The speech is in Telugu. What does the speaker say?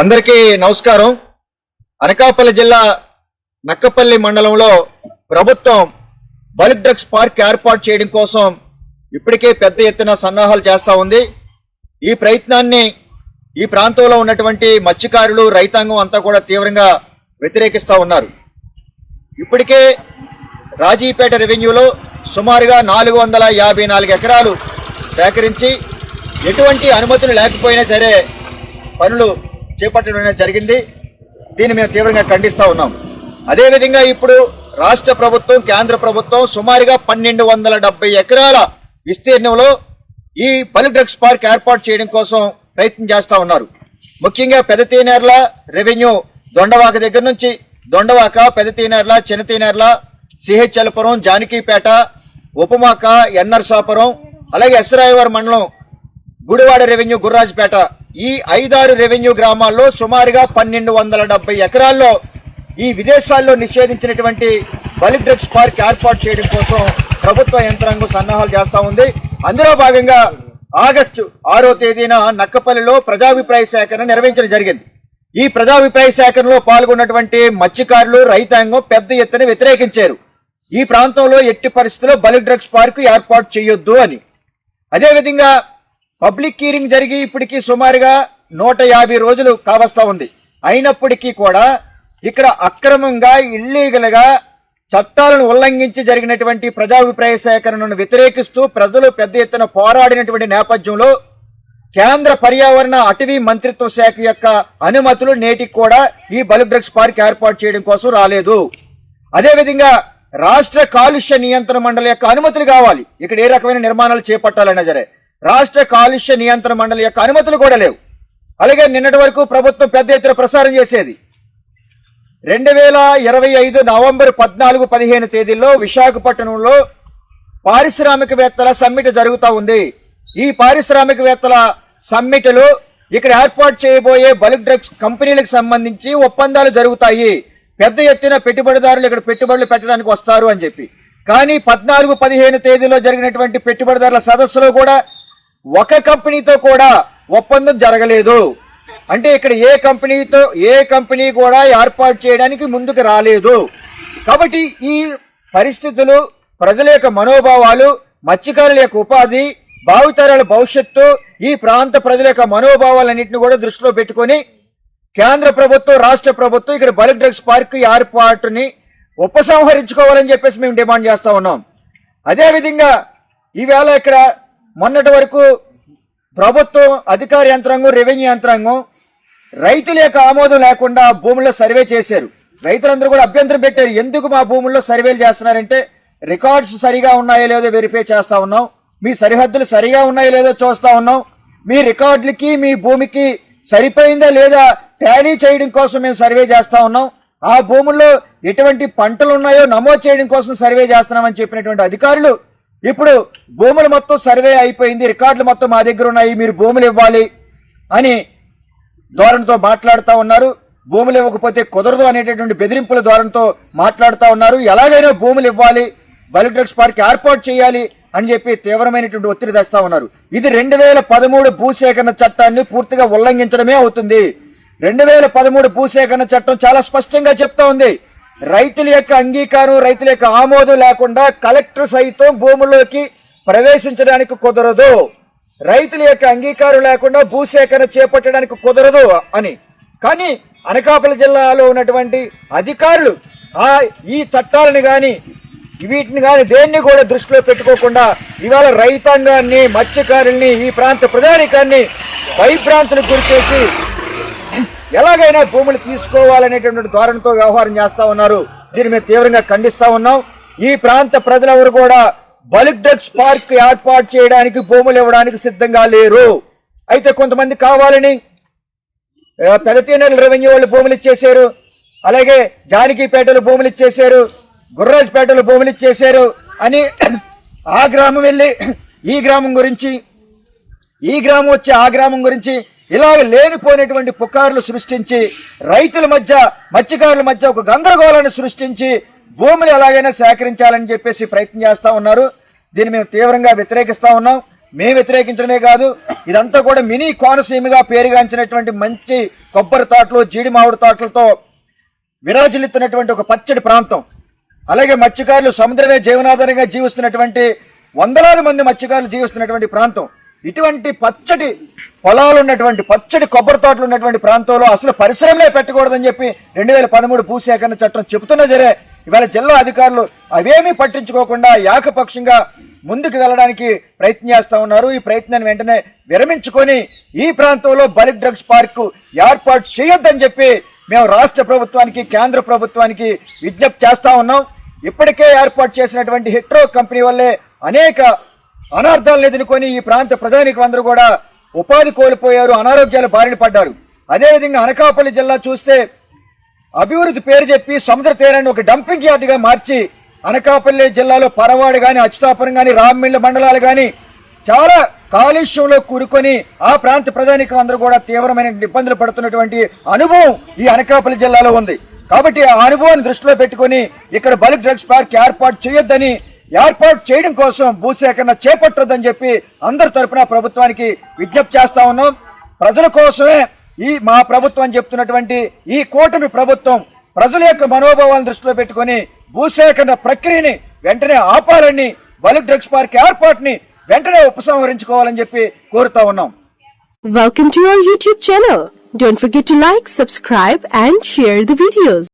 అందరికీ నమస్కారం. అనకాపల్లి జిల్లా నక్కపల్లి మండలంలో ప్రభుత్వం బల్క్ డ్రగ్స్ పార్క్ ఏర్పాటు చేయడం కోసం ఇప్పటికే పెద్ద ఎత్తున సన్నాహాలు చేస్తూ ఉంది. ఈ ప్రయత్నాన్ని ఈ ప్రాంతంలో ఉన్నటువంటి మత్స్యకారులు రైతాంగం అంతా కూడా తీవ్రంగా వ్యతిరేకిస్తూ ఉన్నారు. ఇప్పటికే రాజీపేట రెవెన్యూలో సుమారుగా నాలుగు వందల యాభై నాలుగు ఎకరాలు సేకరించి ఎటువంటి అనుమతులు లేకపోయినా సరే పనులు చేపట్టడం జరిగింది. దీన్ని మేము తీవ్రంగా ఖండిస్తూ ఉన్నాం. అదేవిధంగా ఇప్పుడు రాష్ట్ర ప్రభుత్వం కేంద్ర ప్రభుత్వం సుమారుగా పన్నెండు వందల డెబ్బై ఎకరాల విస్తీర్ణంలో ఈ పలు డ్రగ్స్ పార్క్ ఏర్పాటు చేయడం కోసం ప్రయత్నం చేస్తా ఉన్నారు. ముఖ్యంగా పెదతీనేర్ల రెవెన్యూ దొండవాక దగ్గర నుంచి దొండవాక పెదతీనేర్ల చిన్నతీనేర్ల సిహెచ్ఎల్పురం జానకీపేట ఉపమాక ఎన్నర్సాపురం అలాగే ఎస్రాయవరం మండలం గుడివాడ రెవెన్యూ గుర్రాజ్పేట. ఈ ఐదారు రెవెన్యూ గ్రామాల్లో సుమారుగా పన్నెండు వందల డెబ్బై ఎకరాల్లో ఈ విదేశాల్లో నిషేధించినటువంటి బలిక్ డ్రగ్స్ పార్క్ ఏర్పాటు చేయడం కోసం ప్రభుత్వ యంత్రాంగం సన్నాహాలు చేస్తూ ఉంది. అందులో భాగంగా ఆగస్టు ఆరో తేదీన నక్కపల్లిలో ప్రజాభిప్రాయ సేకరణ నిర్వహించడం జరిగింది. ఈ ప్రజాభిప్రాయ సేకరణలో పాల్గొన్నటువంటి మత్స్యకారులు రైతాంగం పెద్ద ఎత్తున వ్యతిరేకించారు. ఈ ప్రాంతంలో ఎట్టి పరిస్థితుల్లో బలిక్ డ్రగ్స్ పార్క్ ఏర్పాటు చేయొద్దు అని. అదేవిధంగా పబ్లిక్ హీరింగ్ జరిగి ఇప్పటికీ సుమారుగా నూట యాభై రోజులు కావస్తా ఉంది. అయినప్పటికీ కూడా ఇక్కడ అక్రమంగా ఇల్లీగల్గా చట్టాలను ఉల్లంఘించి జరిగినటువంటి ప్రజాభిప్రాయ సేకరణను వ్యతిరేకిస్తూ ప్రజలు పెద్ద ఎత్తున పోరాడినటువంటి నేపథ్యంలో కేంద్ర పర్యావరణ అటవీ మంత్రిత్వ శాఖ యొక్క అనుమతులు నేటికి కూడా ఈ బల్క్ డ్రగ్స్ పార్క్ ఏర్పాటు చేయడం కోసం రాలేదు. అదేవిధంగా రాష్ట్ర కాలుష్య నియంత్రణ మండలి యొక్క అనుమతులు కావాలి. ఇక్కడ ఏ రకమైన నిర్మాణాలు చేపట్టాలన్నా సరే. రాష్ట్ర కాలుష్య నియంత్రణ మండలి యొక్క అనుమతులు కూడా లేవు. అలాగే నిన్నటి వరకు ప్రభుత్వం పెద్ద ఎత్తున ప్రసారం చేసేది. రెండు వేల ఇరవై ఐదు నవంబర్ పద్నాలుగు పదిహేను తేదీల్లో విశాఖపట్నంలో పారిశ్రామికవేత్తల సమ్మిట్ జరుగుతూ ఉంది. ఈ పారిశ్రామికవేత్తల సమ్మిట్లో ఇక్కడ ఏర్పాటు చేయబోయే బల్క్ డ్రగ్స్ కంపెనీలకు సంబంధించి ఒప్పందాలు జరుగుతాయి. పెద్ద ఎత్తున పెట్టుబడిదారులు ఇక్కడ పెట్టుబడులు పెట్టడానికి వస్తారు అని చెప్పి. కానీ పద్నాలుగు పదిహేను తేదీలో జరిగినటువంటి పెట్టుబడిదారుల సదస్సులో కూడా ఒక కంపెనీతో కూడా ఒప్పందం జరగలేదు. అంటే ఇక్కడ ఏ కంపెనీతో ఏ కంపెనీ కూడా ఏర్పాటు చేయడానికి ముందుకు రాలేదు. కాబట్టి ఈ పరిస్థితులు ప్రజల యొక్క మనోభావాలు మత్స్యకారుల యొక్క ఉపాధి భావితరాల భవిష్యత్తు ఈ ప్రాంత ప్రజల యొక్క మనోభావాలన్నింటిని కూడా దృష్టిలో పెట్టుకొని కేంద్ర ప్రభుత్వం రాష్ట్ర ప్రభుత్వం ఇక్కడ బల్క్ డ్రగ్స్ పార్క్ ఏర్పాటుని ఉపసంహరించుకోవాలని చెప్పేసి మేము డిమాండ్ చేస్తా ఉన్నాం. అదేవిధంగా ఈవేళ ఇక్కడ మొన్నటి వరకు ప్రభుత్వం అధికార యంత్రాంగం రెవెన్యూ యంత్రాంగం రైతుల యొక్క ఆమోదం లేకుండా భూముల్లో సర్వే చేశారు. రైతులందరూ కూడా అభ్యంతరం పెట్టారు. ఎందుకు మా భూముల్లో సర్వేలు చేస్తున్నారంటే రికార్డ్స్ సరిగా ఉన్నాయో లేదో వెరిఫై చేస్తూ ఉన్నాం. మీ సరిహద్దులు సరిగా ఉన్నాయో లేదో చూస్తూ ఉన్నాం. మీ రికార్డులకి మీ భూమికి సరిపోయిందా లేదా ట్యాలీ చేయడం కోసం మేము సర్వే చేస్తూ ఉన్నాం. ఆ భూముల్లో ఎటువంటి పంటలు ఉన్నాయో నమోదు చేయడం కోసం సర్వే చేస్తున్నామని చెప్పినటువంటి అధికారులు ఇప్పుడు భూములు మొత్తం సర్వే అయిపోయింది రికార్డులు మొత్తం మా దగ్గర ఉన్నాయి మీరు భూములు ఇవ్వాలి అని ధోరణితో మాట్లాడుతూ ఉన్నారు. భూములు ఇవ్వకపోతే కుదరదు అనేటటువంటి బెదిరింపుల ధోరణితో మాట్లాడుతూ ఉన్నారు. ఎలాగైనా భూములు ఇవ్వాలి బల్క్ డ్రగ్స్ పార్క్ ఏర్పాటు చేయాలి అని చెప్పి తీవ్రమైనటువంటి ఒత్తిడి తెస్తా ఉన్నారు. ఇది రెండు వేల పదమూడు భూసేకరణ చట్టాన్ని పూర్తిగా ఉల్లంఘించడమే అవుతుంది. రెండు వేల పదమూడు భూసేకరణ చట్టం చాలా స్పష్టంగా చెప్తా ఉంది. రైతుల యొక్క అంగీకారం రైతుల యొక్క ఆమోదం లేకుండా కలెక్టర్ సైతం భూముల్లోకి ప్రవేశించడానికి కుదరదు. రైతుల యొక్క అంగీకారం లేకుండా భూసేకరణ చేపట్టడానికి కుదరదు అని. కానీ అనకాపల్లి జిల్లాలో ఉన్నటువంటి అధికారులు ఆ ఈ చట్టాలను కానీ వీటిని కానీ దేన్ని కూడా దృష్టిలో పెట్టుకోకుండా ఇవాళ రైతాంగాన్ని మత్స్యకారుల్ని ఈ ప్రాంత ప్రజానికాన్ని భయభ్రాంతులకు గురి చేసి ఎలాగైనా భూములు తీసుకోవాలనేటువంటి ధోరణితో వ్యవహారం చేస్తా ఉన్నారు. దీన్ని మేము తీవ్రంగా ఖండిస్తా ఉన్నాం. ఈ ప్రాంత ప్రజలెవరు కూడా బల్క్ డ్రగ్స్ పార్క్ ఏర్పాటు చేయడానికి భూములు ఇవ్వడానికి సిద్ధంగా లేరు. అయితే కొంతమంది కావాలని ఆ, పెదతీనెల రెవెన్యూ వాళ్ళు భూములు ఇచ్చేశారు. అలాగే జానకిపేటలో భూములు ఇచ్చేశారు. గుర్రాజపేటలో భూములు ఇచ్చేశారు అని ఆ గ్రామం వెళ్ళి ఈ గ్రామం గురించి ఈ గ్రామం వచ్చి ఆ గ్రామం గురించి ఇలాగ లేనిపోయినటువంటి పుకార్లు సృష్టించి రైతుల మధ్య మత్స్యకారుల మధ్య ఒక గందరగోళాన్ని సృష్టించి భూములు ఎలాగైనా సేకరించాలని చెప్పేసి ప్రయత్నం చేస్తూ ఉన్నారు. దీన్ని మేము తీవ్రంగా వ్యతిరేకిస్తా ఉన్నాం. మేము వ్యతిరేకించడమే కాదు ఇదంతా కూడా మినీ కోనసీమగా పేరుగాంచినటువంటి మంచి కొబ్బరి తోటలు జీడి మామిడి తోటలతో విరాజిల్లుతున్నటువంటి ఒక పచ్చడి ప్రాంతం. అలాగే మత్స్యకారులు సముద్రమే జీవనాధారంగా జీవిస్తున్నటువంటి వందలాది మంది మత్స్యకారులు జీవిస్తున్నటువంటి ప్రాంతం. ఇటువంటి పచ్చడి పొలాలు ఉన్నటువంటి పచ్చడి కొబ్బరి తోటలు ఉన్నటువంటి ప్రాంతంలో అసలు పరిశ్రమలే పెట్టకూడదని చెప్పి రెండు వేల పదమూడు భూసేకరణ చట్టం చెబుతున్నా సరే ఇవాళ జిల్లా అధికారులు అవేమీ పట్టించుకోకుండా ఏకపక్షంగా ముందుకు వెళ్ళడానికి ప్రయత్నం చేస్తూ ఉన్నారు. ఈ ప్రయత్నాన్ని వెంటనే విరమించుకొని ఈ ప్రాంతంలో బలిక్ డ్రగ్స్ పార్క్ ఏర్పాటు చేయొద్దని చెప్పి మేము రాష్ట్ర ప్రభుత్వానికి కేంద్ర ప్రభుత్వానికి విజ్ఞప్తి చేస్తూ ఉన్నాం. ఇప్పటికే ఏర్పాటు చేసినటువంటి హిట్రో కంపెనీ వల్లే అనేక అనార్థాలను ఎదుర్కొని ఈ ప్రాంత ప్రజానికి అందరూ కూడా ఉపాధి కోల్పోయారు అనారోగ్యాల బారిన పడ్డారు. అదేవిధంగా అనకాపల్లి జిల్లా చూస్తే అభివృద్ధి పేరు చెప్పి సముద్ర తీరాన్ని ఒక డంపింగ్ యార్డ్గా మార్చి అనకాపల్లి జిల్లాలో పరవాడు కానీ అచ్యుతాపురం కానీ రామ్మిళ్ళ మండలాలు కానీ చాలా కాలుష్యంలో కూరుకొని ఆ ప్రాంత ప్రజానికి అందరూ కూడా తీవ్రమైన ఇబ్బందులు పడుతున్నటువంటి అనుభవం ఈ అనకాపల్లి జిల్లాలో ఉంది. కాబట్టి ఆ అనుభవాన్ని దృష్టిలో పెట్టుకొని ఇక్కడ బల్క్ డ్రగ్స్ పార్క్ ఏర్పాటు చేయొద్దని ఏర్పాటు చేయడం కోసం భూసేకరణ చేపట్టొద్దని చెప్పి అందరి తరపున ప్రభుత్వానికి విజ్ఞప్తి చేస్తా ఉన్నాం. ప్రజల కోసమే ఈ మా ప్రభుత్వం చెప్తున్నటువంటి ఈ కూటమి ప్రభుత్వం ప్రజల యొక్క మనోభావాలను దృష్టిలో పెట్టుకొని భూసేకరణ ప్రక్రియని వెంటనే ఆపాలని బలిక్ డ్రగ్స్ పార్క్ ఏర్పాటుని వెంటనే ఉపసంహరించుకోవాలని చెప్పి కోరుతా ఉన్నాం. Welcome to your YouTube channel don't forget to like subscribe and share the videos